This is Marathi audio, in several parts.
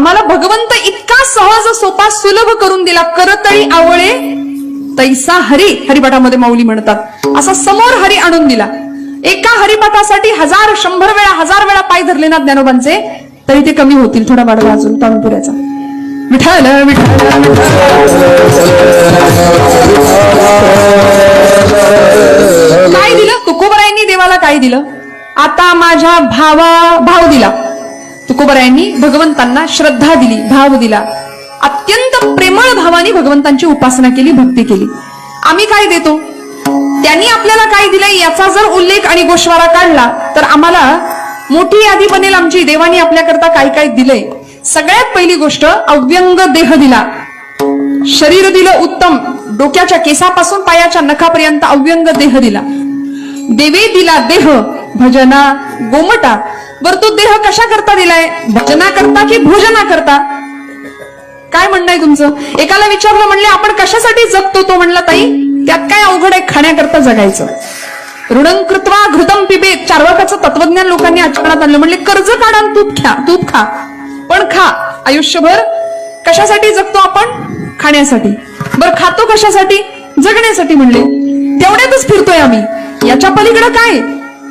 आम्हाला भगवंत इतका सहज सोपा सुलभ करून दिला. करतळी आवळे तैसा हरी हरिपाठामध्ये माऊली म्हणतात. असा समोर हरी आणून दिला. एका हरिपाठासाठी हजार शंभर वेळा हजार वेळा पाय धरले ना ज्ञानोबांचे तरी ते कमी होतील थोडा वाढवा अजून तानपुऱ्याचा विठाल विठाल काय दिलं? तुकोबरायांनी देवाला काय दिलं? आता माझ्या भावा भाव दिला. तुकोबरायांनी भगवंतांना श्रद्धा दिली भाव दिला. अत्यंत प्रेमळ भावाने भगवंतांची उपासना केली भक्ती केली. आम्ही काय देतो? त्यांनी आपल्याला काय दिलंय याचा जर उल्लेख आणि गोषवारा काढला तर आम्हाला मोठी यादी बनेल आमची. देवानी आपल्याकरता काय काय दिलंय? सगळ्यात पहिली गोष्ट अव्यंग देह दिला. शरीर दिलं उत्तम. डोक्याच्या केसापासून पायाच्या नखापर्यंत अव्यंग देह दिला. देवे दिला देह. भजना गोमटा. बर तो देह कशा करता दिलाय? भजना करता की भोजना करता? काय म्हणणं आहे तुमचं? एकाला विचारलं म्हणले आपण कशासाठी जगतो? तो म्हणला ताई त्यात काय अवघड आहे? खाण्याकरता जगायचं. ऋणं कृत्वा घृतम पिबे. चारवाकाचं तत्वज्ञान लोकांनी आचरणात आणलं. म्हणले कर्ज काढा तूप खा तूप खा पण खा. आयुष्यभर कशासाठी जगतो आपण? खाण्यासाठी. बर खातो कशासाठी? जगण्यासाठी. म्हणले तेवढ्यातच फिरतोय आम्ही. याच्या पलीकडे काय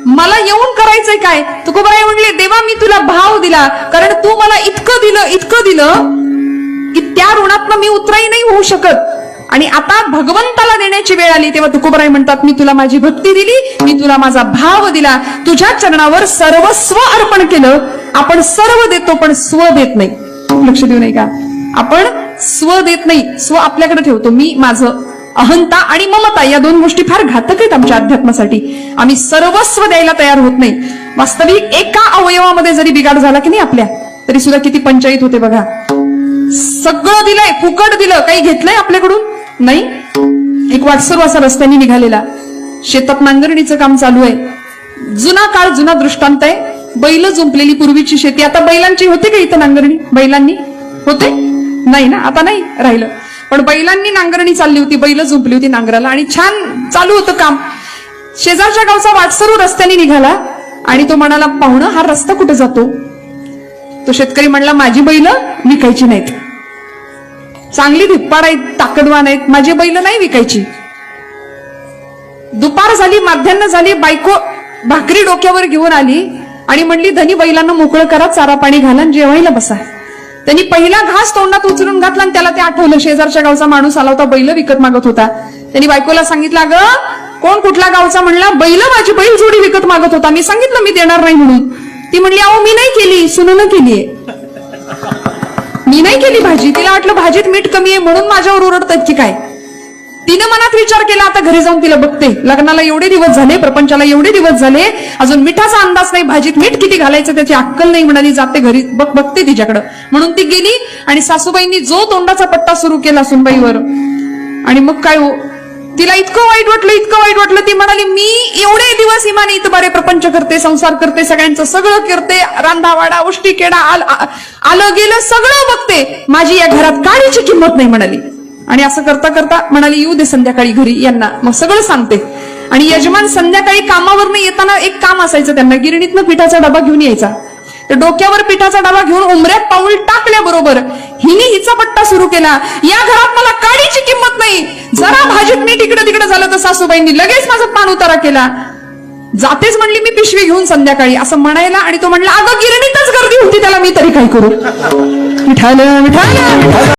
मला येऊन करायचंय काय? तुकोबाई म्हणले देवा मी तुला भाव दिला. कारण तू मला इतकं दिलं इतकं दिलं की त्या ऋणात मी उतराई नाही होऊ शकत. आणि आता भगवंताला देण्याची वेळ आली तेव्हा तुकोबराय म्हणतात मी तुला माझी भक्ती दिली मी तुला माझा भाव दिला. तुझ्या चरणावर सर्वस्व अर्पण केलं. आपण सर्व देतो पण स्व देत नाही. लक्ष देऊ नाही का? आपण स्व देत नाही स्व आपल्याकडे ठेवतो. मी माझं. अहंता आणि ममता या दोन गोष्टी फार घातक आहेत आमच्या अध्यात्मासाठी. आम्ही सर्वस्व द्यायला तयार होत नाही. वास्तविक एका अवयवामध्ये जरी बिघाड झाला की नाही आपल्या तरी सुद्धा किती पंचायत होते बघा. सगळं दिलंय फुकट दिलं काही घेतलंय आपल्याकडून? नाही. एक वाटसरू असा रस्त्याने निघालेला. शेतात नांगरणीचं काम चालू आहे. जुना काळ जुना दृष्टांत आहे. बैल जुंपलेली पूर्वीची शेती. आता बैलांची होते का इथं नांगरणी? बैलांनी? होते? नाही ना? आता नाही राहिलं. पण बैलांनी नांगरणी चालली होती बैल झुंपली होती नांगराला आणि छान चालू होतं काम. शेजारच्या गावचा वाटसरू रस्त्याने निघाला आणि तो म्हणाला पाहुणं हा रस्ता कुठे जातो? तो शेतकरी म्हणला माझी बैल विकायची नाहीत. चांगली धिप्पाड आहेत ताकदवान आहेत माझी बैल नाही विकायची. दुपार झाली माध्यान्ह झाली बायको भाकरी डोक्यावर घेऊन आली आणि म्हणली धनी बैलांना मोकळं करा चारा पाणी घाला आणि जेवायला बसा. त्यांनी पहिला घास तोंडात उचलून घातला आणि त्याला ते आठवलं. शेजारच्या गावचा माणूस आला होता बैल विकत मागत होता. त्यांनी बायकोला सांगितलं ग कोण कुठला गावचा म्हणला बैल माझी बैल जोडी विकत मागत होता. मी सांगितलं मी देणार नाही म्हणून. ती म्हणली अहो मी नाही केली सुनून केलीये मी नाही केली भाजी तिला वाटलं भाजीत मीठ कमी आहे म्हणून माझ्यावर ओरडतात की काय? तिनं मनात विचार केला आता घरी जाऊन तिला बघते. लग्नाला एवढे दिवस झाले प्रपंचाला एवढे दिवस झाले अजून मिठाचा अंदाज नाही भाजीत मीठ किती घालायचं त्याची अक्कल नाही म्हणाली जाते घरी बघ बघते तिच्याकडं. म्हणून ती गेली आणि सासूबाईंनी जो तोंडाचा पट्टा सुरू केला सुनबाईवर. आणि मग काय हो? तिला इतकं वाईट वाटलं इतकं वाईट वाटलं ती म्हणाली मी एवढे दिवस इमाने इथं बरे प्रपंच करते संसार करते सगळ्यांचं सगळं करते रांधावाडा उष्टी केडा आलं गेलं सगळं बघते. माझी या घरात काळीची किंमत नाही म्हणाली. आणि असं करता करता म्हणाली येऊ दे संध्याकाळी घरी यांना. मग सगळं सांगते. आणि यजमान संध्याकाळी कामावरनं येताना एक काम असायचं त्यांना गिरणीतनं पिठाचा डबा घेऊन यायचा. तर डोक्यावर पिठाचा डबा घेऊन उमऱ्यात पाऊल टाकल्याबरोबर हिने हिचा पट्टा सुरू केला. या घरात मला काडीची किंमत नाही. जरा भाजीत मी तिकडे तिकडे झालं तर सासूबाईंनी लगेच माझा पान उतारा केला. जातेच म्हणली मी पिशवी घेऊन संध्याकाळी. असं म्हणायला आणि तो म्हणला अगं गिरणीतच गर्दी होती त्याला मी तरी काय करू? मिठाल मिठाल.